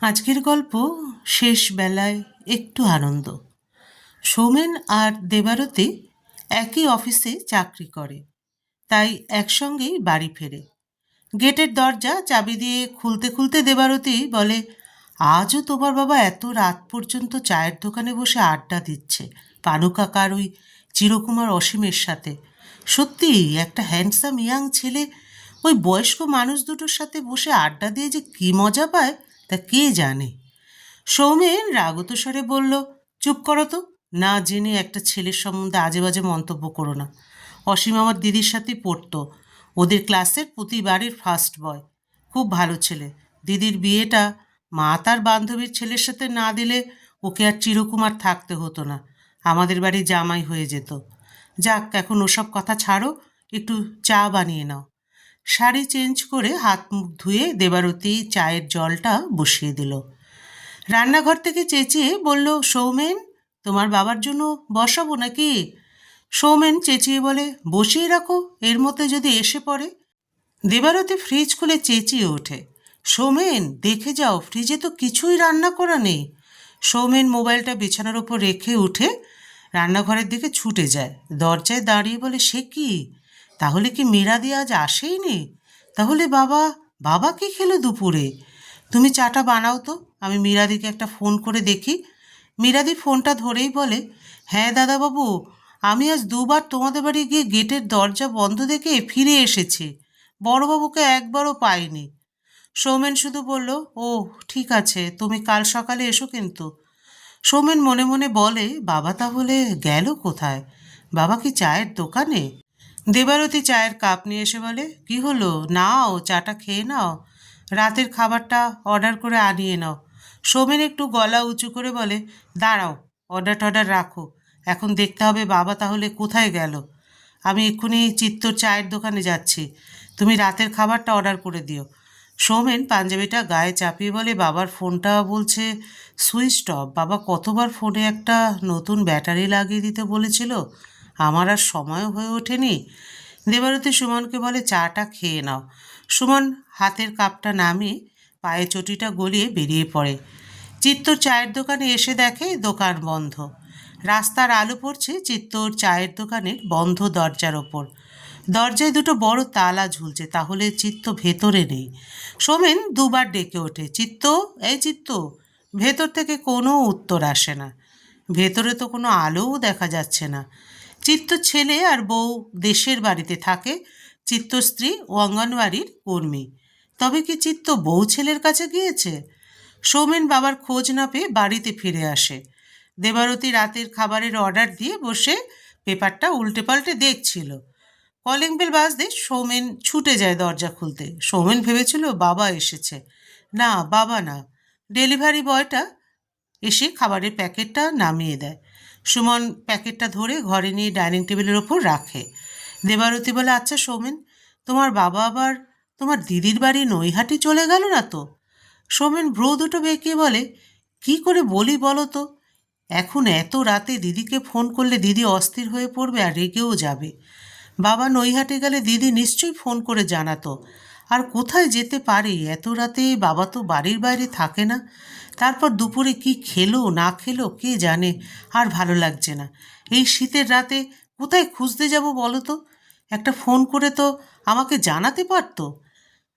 আজকের গল্প শেষ বেলায় একটু আনন্দ। সৌমেন আর দেবারতী একই অফিসে চাকরি করে, তাই একসঙ্গেই বাড়ি ফেরে। গেটের দরজা চাবি দিয়ে খুলতে খুলতে দেবারতী বলে, আজও তোমার বাবা এত রাত পর্যন্ত চায়ের দোকানে বসে আড্ডা দিচ্ছে, পানু কাকার ওই চিরকুমার অসীমের সাথে। সত্যি, একটা হ্যান্ডসাম ইয়াং ছেলে, ওই বয়স্ক মানুষ দুটোর সাথে বসে আড্ডা দিয়ে যে কী মজা পায় তা কে জানে? সৌমেন রাগত স্বরে বলল, চুপ করো তো, না জেনে একটা ছেলের সম্বন্ধে আজে বাজে মন্তব্য করো না। অসীম আমার দিদির সাথেই পড়তো। ওদের ক্লাসের প্রতিবারের ফার্স্ট বয় খুব ভালো ছেলে। দিদির বিয়েটা মা তার বান্ধবীর ছেলের সাথে না দিলে ওকে আর চিরকুমার থাকতে হতো না। আমাদের বাড়ি জামাই হয়ে যেত। যাক, এখন ওসব কথা ছাড়ো, একটু চা বানিয়ে নাও। শাড়ি চেঞ্জ করে হাত মুখ ধুয়ে দেবারতী চায়ের জলটা বসিয়ে দিল। রান্নাঘর থেকে চেঁচিয়ে বলল, সৌমেন, তোমার বাবার জন্য বসাবো নাকি? সৌমেন চেঁচিয়ে বলে, বসিয়ে রাখো, এর মধ্যে যদি এসে পড়ে। দেবারতী ফ্রিজ খুলে চেঁচিয়ে ওঠে। সৌমেন, দেখে যাও, ফ্রিজে তো কিছুই রান্না করা নেই। সৌমেন মোবাইলটা বিছানার ওপর রেখে উঠে রান্নাঘরের দিকে ছুটে যায়। দরজায় দাঁড়িয়ে বলে, সে কি? তাহলে কি মীরাদি আজ আসেইনি? তাহলে বাবা বাবা কি খেলো দুপুরে? তুমি চাটা বানাও তো, আমি মীরাদিকে একটা ফোন করে দেখি। মীরাদি ফোনটা ধরেই বলে হ্যাঁ দাদাবাবু, আমি আজ দুবার তোমাদের বাড়ি গিয়ে গেটের দরজা বন্ধ দেখে ফিরে এসেছি। বড়বাবুকে একবারও পাইনি। সৌমেন শুধু বলল ও ঠিক আছে, তুমি কাল সকালে এসো কিন্তু। সৌমেন মনে মনে বলে, বাবা তাহলে গেল কোথায়? বাবা কি চায়ের দোকানে? দেবারতী চায়ের কাপ নিয়ে এসে বলে, কি হলো? নাও, চাটা খেয়ে নাও। রাতের খাবারটা অর্ডার করে আনিয়ে নাও। সোমেন একটু গলা উঁচু করে বলে, দাঁড়াও, অর্ডার টর্ডার রাখো। এখন দেখতে হবে বাবা তাহলে কোথায় গেল। আমি এক্ষুনি চিত্তর চায়ের দোকানে যাচ্ছি। তুমি রাতের খাবারটা অর্ডার করে দিও। সৌমেন পাঞ্জাবিটা গায়ে চাপিয়ে বলে, বাবার ফোনটা বলছে সুইচ অফ বাবা কতবার ফোনে একটা নতুন ব্যাটারি লাগিয়ে দিতে বলেছিল? আমার আর সময়ও হয়ে ওঠেনি। দেবারতী সুমনকে বলে, চাটা খেয়ে নাও। সুমন হাতের কাপটা নামিয়ে পায়ে চটিটা গলিয়ে বেরিয়ে পড়ে। চিত্তর চায়ের দোকানে এসে দেখে দোকান বন্ধ। রাস্তার আলো পড়ছে চিত্তর চায়ের দোকানের বন্ধ দরজার ওপর। দরজায় দুটো বড় তালা ঝুলছে, তাহলে চিত্ত ভেতরে নেই। সোমেন দুবার ডেকে ওঠে, চিত্ত, এই চিত্ত, ভেতর থেকে কোনো উত্তর আসে না। ভেতরে তো কোনো আলোও দেখা যাচ্ছে না। চিত্ত ছেলে আর বউ দেশের বাড়িতে থাকে, চিত্ত স্ত্রী ও অঙ্গনওয়াড়ির কর্মী। তবে কি চিত্ত বউ ছেলের কাছে গিয়েছে? সৌমেন বাবার খোঁজ না পেয়ে বাড়িতে ফিরে আসে। দেবারতী রাতের খাবারের অর্ডার দিয়ে বসে পেপারটা উল্টে পাল্টে দেখছিল। কলিং বেল বাজতে সৌমেন ছুটে যায় দরজা খুলতে। সৌমেন ভেবেছিল বাবা এসেছে। না, বাবা না। ডেলিভারি বয়টা এসে খাবারের প্যাকেটটা নামিয়ে দেয়। সুমন প্যাকেটটা ধরে ঘরে নিয়ে ডাইনিং টেবিলের ওপর রাখে। দেবারতী বলে আচ্ছা সৌমেন, তোমার বাবা আবার তোমার দিদির বাড়ি নৈহাটি চলে গেল না তো? সৌমেন ভ্রু দুটো বেঁকিয়ে বলে, কি করে বলি বলো তো? এখন এত রাতে দিদিকে ফোন করলে দিদি অস্থির হয়ে পড়বে আর রেগেও যাবে। বাবা নৈহাটে গেলে দিদি নিশ্চয়ই ফোন করে জানাতো। আর কোথায় যেতে পারে? এত রাতে বাবা তো বাড়ির বাইরে থাকে না। তারপর দুপুরে কি খেলো, না খেলো, কে জানে? আর ভালো লাগছে না। এই শীতের রাতে কোথায় খুঁজতে যাব বলো তো? একটা ফোন করে তো আমাকে জানাতে পারতো।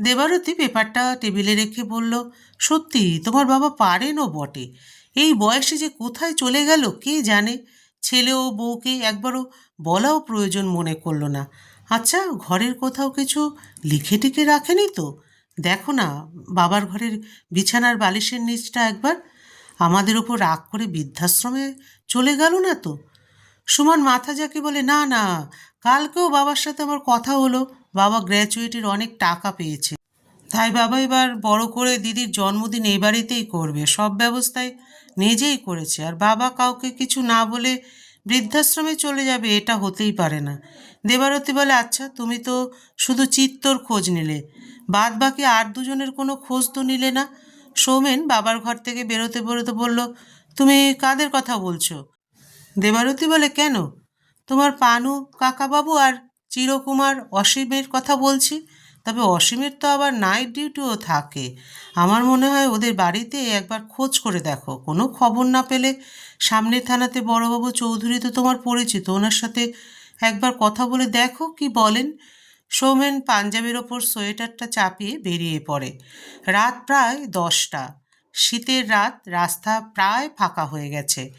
দেবারতী পেপারটা টেবিলে রেখে বলল, সত্যি, তোমার বাবা পারেনও বটে। এই বয়সে যে কোথায় চলে গেল, কে জানে? ছেলে ও বউকে একবারও বলাও প্রয়োজন মনে করল না। আচ্ছা ঘরের কোথাও কিছু লিখে টিখে রাখেনি তো? দেখো না, বাবার ঘরের বিছানার বালিশের নিচটা একবার আমাদের ওপর রাগ করে বৃদ্ধাশ্রমে চলে গেল না তো? সুমন মাথা যাকে বলে, না না, কালকেও বাবার সাথে আমার কথা হলো। বাবা গ্র্যাচুয়েটির অনেক টাকা পেয়েছে। তাই বাবা এবার বড় করে দিদির জন্মদিন এই বাড়িতেই করবে। সব ব্যবস্থায় নিজেই করেছে। আর বাবা কাউকে কিছু না বলে বৃদ্ধাশ্রমে চলে যাবে, এটা হতেই পারে না। দেবারতী বলে আচ্ছা তুমি তো শুধু চিত্তর খোঁজ নিলে। বাদ বাকি আর দুজনের কোনো খোঁজ তো নিলে না? সৌমেন বাবার ঘর থেকে বেরোতে বেরোতে বলল, তুমি কাদের কথা বলছো? দেবারতী বলে, কেন? তোমার পানু, কাকাবাবু আর চিরকুমার অসীমের কথা বলছি। তবে অসীমের তো আবার নাইট ডিউটিও থাকে। আমার মনে হয় ওদের বাড়িতে একবার খোঁজ করে দেখো। কোনো খবর না পেলে সামনের থানাতে বড়বাবু চৌধুরী তো তোমার পরিচিত, ওনার সাথে একবার কথা বলে দেখো কি বলেন। সৌমেন পাঞ্জাবের ওপর সোয়েটারটা চাপিয়ে বেরিয়ে পড়ে। রাত প্রায় দশটা। শীতের রাত, রাস্তা প্রায় ফাঁকা হয়ে গেছে।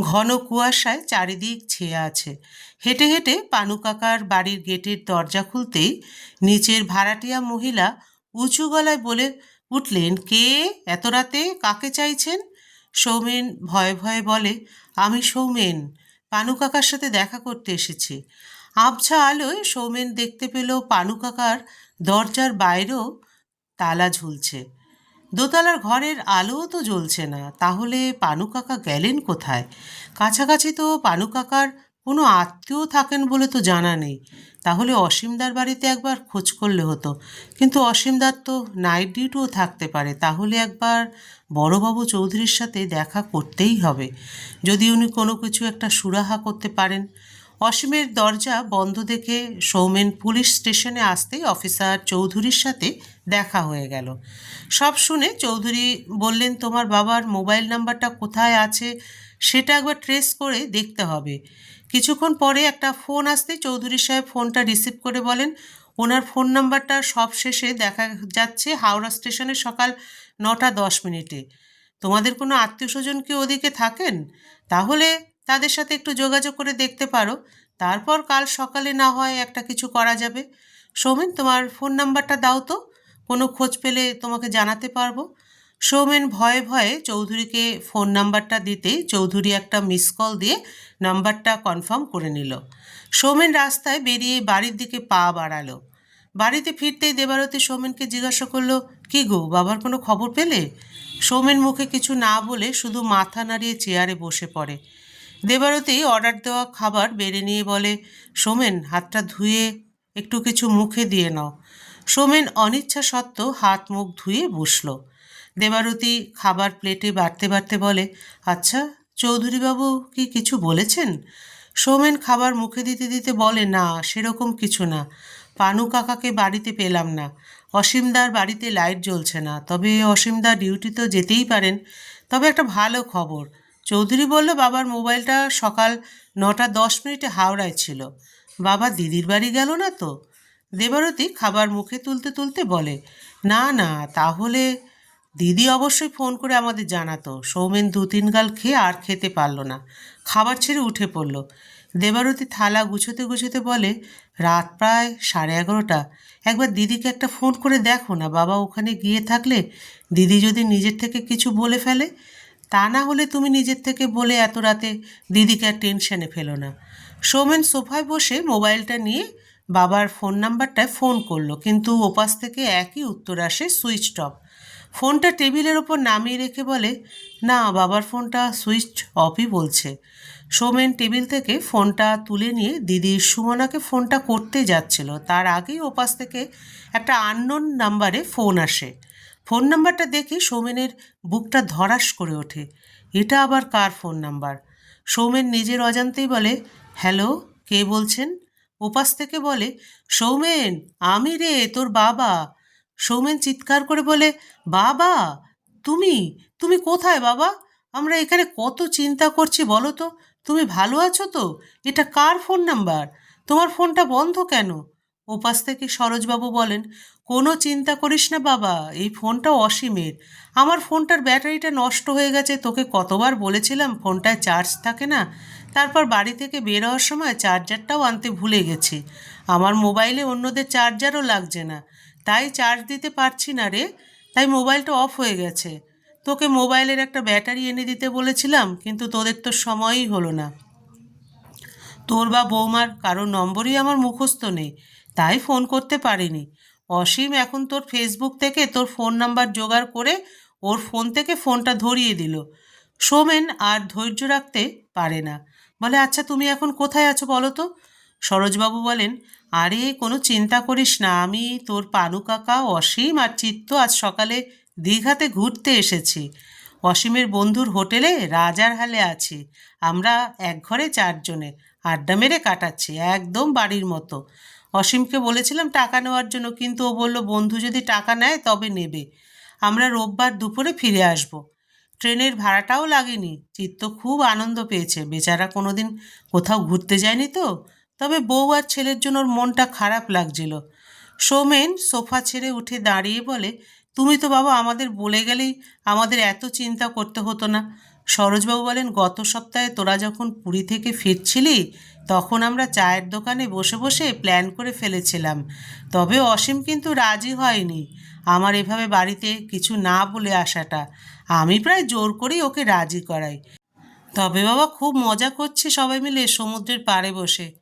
ঘন কুয়াশায় চারিদিক ছেয়ে আছে। হেঁটে হেঁটে পানু কাকার বাড়ির গেটের দরজা খুলতেই নিচের ভাড়াটিয়া মহিলা উঁচু গলায় বলে, উঠলেন কে? এত রাতে কাকে চাইছেন? সৌমেন ভয়ে ভয়ে বলে, আমি সৌমেন। পানু কাকার সাথে দেখা করতে এসেছি। আবছা আলোয় সৌমেন দেখতে পেল পানু কাকার দরজার বাইরেও তালা ঝুলছে। দোতলার ঘরের আলোও তো জ্বলছে না, তাহলে পানু কাকা গেলেন কোথায়? কাছাকাছি তো পানু কাকার কোনো আত্মীয় থাকেন বলে তো জানা নেই। তাহলে অসীমদার বাড়িতে একবার খোঁজ করলে হতো। কিন্তু অসীমদার তো নাইট ডিউটিও থাকতে পারে। তাহলে একবার বড়বাবু চৌধুরীর সাথে দেখা করতেই হবে। যদি উনি কোনো কিছু একটা সুরাহা করতে পারেন। অসীমের দরজা বন্ধ দেখে সৌমেন পুলিশ স্টেশনে আসতেই অফিসার চৌধুরীর সাথে দেখা হয়ে গেল। সব শুনে চৌধুরী বললেন, তোমার বাবার মোবাইল নাম্বারটা কোথায় আছে? সেটা একবার ট্রেস করে দেখতে হবে। কিছুক্ষণ পরে একটা ফোন আসতে চৌধুরী সাহেব ফোনটা রিসিভ করে বলেন, ওনার ফোন নাম্বারটা সব শেষে দেখা যাচ্ছে হাওড়া স্টেশনে সকাল নটা দশ মিনিটে। তোমাদের কোনো আত্মীয় স্বজন কি ওদিকে থাকেন? তাহলে তাদের সাথে একটু যোগাযোগ করে দেখতে পারো। তারপর কাল সকালে না হয় একটা কিছু করা যাবে। সৌমেন, তোমার ফোন নাম্বারটা দাও তো। কোনো খোঁজ পেলে তোমাকে জানাতে পারব। সৌমেন ভয়ে ভয়ে চৌধুরীকে ফোন নাম্বারটা দিতেই চৌধুরী একটা মিস কল দিয়ে নাম্বারটা কনফার্ম করে নিল। সৌমেন রাস্তায় বেরিয়ে বাড়ির দিকে পা বাড়ালো। বাড়িতে ফিরতেই দেবারতী সৌমেনকে জিজ্ঞাসা করল, কি গো, বাবার কোনো খবর পেলে? সৌমেন মুখে কিছু না বলে শুধু মাথা নাড়িয়ে চেয়ারে বসে পড়ে। দেবারতী অর্ডার দেওয়া খাবার বেড়ে নিয়ে বলে, সোমেন, হাতটা ধুয়ে একটু কিছু মুখে দিয়ে নাও। সোমেন অনিচ্ছা সত্ত্বেও হাত মুখ ধুয়ে বসল। দেবারতী খাবার প্লেটে বাড়তে বাড়তে বলে আচ্ছা চৌধুরীবাবু কি কিছু বলেছেন? সোমেন খাবার মুখে দিতে দিতে বলে, না, সেরকম কিছু না। পানু কাকাকে বাড়িতে পেলাম না। অসীমদার বাড়িতে লাইট জ্বলছে না। তবে অসীমদার ডিউটি তো যেতেই পারেন। তবে একটা ভালো খবর। চৌধুরী বলল, বাবার মোবাইলটা সকাল নটা দশ মিনিটে হাওড়ায় ছিল। বাবা দিদির বাড়ি গেল না তো? দেবারতী খাবার মুখে তুলতে তুলতে বলে, না না, তাহলে দিদি অবশ্যই ফোন করে আমাদের জানাতো। সৌমেন দু তিন গাল খেয়ে আর খেতে পারল না। খাবার ছেড়ে উঠে পড়ল। দেবারতী থালা গুছোতে গুছোতে বলে, রাত প্রায় সাড়ে এগারোটা। একবার দিদিকে একটা ফোন করে দেখো না, বাবা ওখানে গিয়ে থাকলে দিদি যদি নিজের থেকে কিছু বলে ফেলে, তা না হলে তুমি নিজের থেকে বলে এত রাতে দিদিকে আর টেনশনে ফেলো না। সৌমেন সোফায় বসে মোবাইলটা নিয়ে বাবার ফোন নাম্বারটায় ফোন করল, কিন্তু ওপাশ থেকে একই উত্তর আসে সুইচ অফ ফোনটা টেবিলের ওপর নামিয়ে রেখে বলে, না, বাবার ফোনটা সুইচ অফই বলছে। সৌমেন টেবিল থেকে ফোনটা তুলে নিয়ে দিদি সুমনাকে ফোনটা করতে যাচ্ছিল। তার আগেই ওপাশ থেকে একটা আননোন নাম্বারে ফোন আসে। ফোন নাম্বারটা দেখে সৌমেনের বুকটা ধরাস করে ওঠে। এটা আবার কার ফোন নাম্বার সৌমেন নিজের অজান্তেই বলে হ্যালো কে বলছেন? ওপাশ থেকে বলে, সৌমেন, আমি রে, তোর বাবা। সৌমেন চিৎকার করে বলে, বাবা, তুমি তুমি কোথায় বাবা? আমরা এখানে কত চিন্তা করছি বলো তো। তুমি ভালো আছো তো? এটা কার ফোন নাম্বার? তোমার ফোনটা বন্ধ কেন? ওপাশ থেকে সরোজবাবু বলেন, কোনো চিন্তা করিস না বাবা, এই ফোনটা অসীমের। আমার ফোনটার ব্যাটারিটা নষ্ট হয়ে গেছে, তোকে কতবার বলেছিলাম ফোনটায় চার্জ থাকে না? তারপর বাড়ি থেকে বের হওয়ার সময় চার্জারটাও আনতে ভুলে গেছি। আমার মোবাইলে অন্যদের চার্জারও লাগছে না। তাই চার্জ দিতে পারছি না রে, তাই মোবাইলটা অফ হয়ে গেছে। তোকে মোবাইলের একটা ব্যাটারি এনে দিতে বলেছিলাম, কিন্তু তোদের তো সময়ই হলো না। তোর বা বৌমার কারও নম্বরই আমার মুখস্থ নেই। তাই ফোন করতে পারিনি। অসীম, এখন তোর ফেসবুক থেকে তোর ফোন নাম্বার জোগাড় করে ওর ফোন থেকে ফোনটা ধরিয়ে দিল। সোমেন আর ধৈর্য রাখতে পারে না। বলে আচ্ছা তুমি এখন কোথায় আছো বলো তো? সরোজবাবু বলেন, আরে, কোনো চিন্তা করিস না। আমি তোর পানু কাকা, অসীম আর চিত্ত আজ সকালে দীঘাতে ঘুরতে এসেছি। অসীমের বন্ধুর হোটেলে রাজার হালে আছি। আমরা এক ঘরে চারজনে আড্ডা মেরে কাটাচ্ছি, একদম বাড়ির মতো। অসীমকে বলেছিলাম টাকা নেওয়ার জন্য, কিন্তু ও বলল, বন্ধু যদি টাকা নেয় তবে নেবে। আমরা রোববার দুপুরে ফিরে আসব। ট্রেনের ভাড়াটাও লাগেনি। চিত্ত খুব আনন্দ পেয়েছে। বেচারা কোনোদিন কোথাও ঘুরতে যায়নি তো। তবে বউ আর ছেলের জন্য ওর মনটা খারাপ লাগছিল। সৌমেন সোফা ছেড়ে উঠে দাঁড়িয়ে বলে, তুমি তো বাবা আমাদের বলে গেলেই আমাদের এত চিন্তা করতে হতো না। সরোজবাবু বলেন, গত সপ্তাহে তোরা যখন পুরী থেকে ফিরছিলি তখন আমরা চায়ের দোকানে বসে বসে প্ল্যান করে ফেলেছিলাম। তবে অসীম কিন্তু রাজি হয়নি। আমার এভাবে বাড়িতে কিছু না বলে আসাটা আমি প্রায় জোর করেই ওকে রাজি করাই। তবে বাবা খুব মজা করছে সবাই মিলে সমুদ্রের পাড়ে বসে।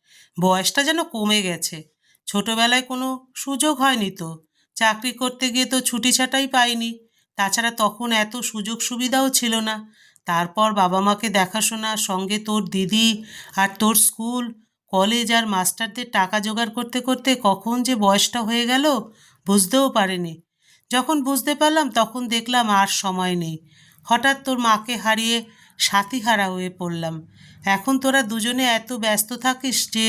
বয়সটা যেন কমে গেছে। ছোটবেলায় কোনো সুযোগ হয়নি তো। চাকরি করতে গিয়ে তো ছুটি ছাটাই পাইনি। তাছাড়া তখন এত সুযোগ সুবিধাও ছিল না। তারপর বাবা মাকে দেখাশোনা, সঙ্গে তোর দিদি আর তোর স্কুল, কলেজ আর মাস্টারদের টাকা জোগাড় করতে করতে কখন যে বয়সটা হয়ে গেল বুঝতেও পারিনি। যখন বুঝতে পারলাম তখন দেখলাম আর সময় নেই। হঠাৎ তোর মাকে হারিয়ে সাথীহারা হয়ে পড়লাম। এখন তোরা দুজনে এত ব্যস্ত থাকিস যে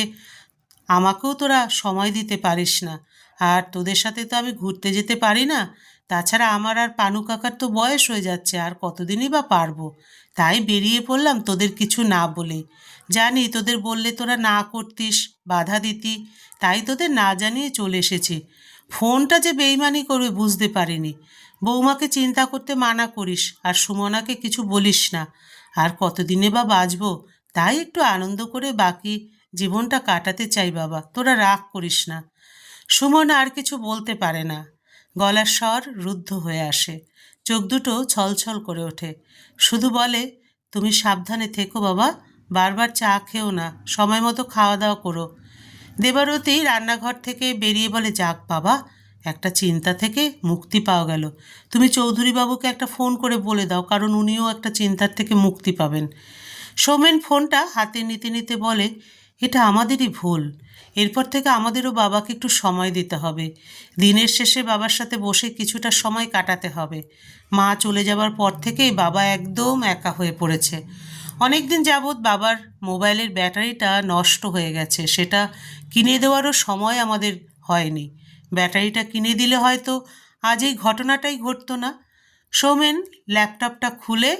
আমাকেও তোরা সময় দিতে পারিস না। আর তোদের সাথে তো আমি ঘুরতে যেতে পারি না। তাছাড়া আমার আর পানু কাকার তো বয়স হয়ে যাচ্ছে, আর কতদিনই বা পারব? তাই বেরিয়ে পড়লাম তোদের কিছু না বলে। জানি তোদের বললে তোরা না করতিস, বাধা দিতি, তাই তোদের না জানিয়ে চলে এসেছি। ফোনটা যে বেইমানি করবে বুঝতে পারিনি। বৌমাকে চিন্তা করতে মানা করিস, আর সুমনাকে কিছু বলিস না। আর কতদিনে বা বাঁচবো, তাই একটু আনন্দ করে বাকি জীবনটা কাটাতে চাই বাবা, তোরা রাগ করিস না। সুমন আর কিছু বলতে পারে না। গলার স্বর রুদ্ধ হয়ে আসে। চোখ দুটো ছলছল করে ওঠে। শুধু বলে, তুমি সাবধানে থেকো বাবা, বারবার চা খেও না, সময় মতো খাওয়া দাওয়া করো। দেবারতী রান্নাঘর থেকে বেরিয়ে বলে, যাক বাবা, একটা চিন্তা থেকে মুক্তি পাওয়া গেল। তুমি চৌধুরীবাবুকে একটা ফোন করে বলে দাও, কারণ উনিও একটা চিন্তার থেকে মুক্তি পাবেন। সোমেন ফোনটা হাতে নিতে নিতে বলে এটা আমাদেরই ভুল। এরপর থেকে আমাদেরও বাবাকে একটু সময় দিতে হবে। দিনের শেষে বাবার সাথে বসে কিছুটা সময় কাটাতে হবে। মা চলে যাবার পর থেকেই বাবা একদম একা হয়ে পড়েছে। অনেক দিন যাবৎ বাবার মোবাইলের ব্যাটারিটা নষ্ট হয়ে গেছে। সেটা কিনে দেওয়ারও সময় আমাদের হয়নি। ব্যাটারিটা কিনে দিলে হয়তো আজ এই ঘটনাটাই ঘটতো না। সৌমেন ল্যাপটপটা খুলে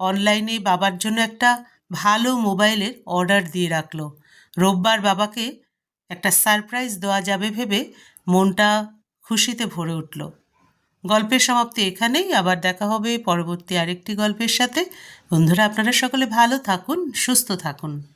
অনলাইনে বাবার জন্য একটা ভালো মোবাইলের অর্ডার দিয়ে রাখল। রোববার বাবাকে একটা সারপ্রাইজ দেওয়া যাবে ভেবে মনটা খুশিতে ভরে উঠল। গল্পের সমাপ্তি এখানেই, আবার দেখা হবে পরবর্তী আরেকটি গল্পের সাথে। বন্ধুরা, আপনারা সকলে ভালো থাকুন, সুস্থ থাকুন।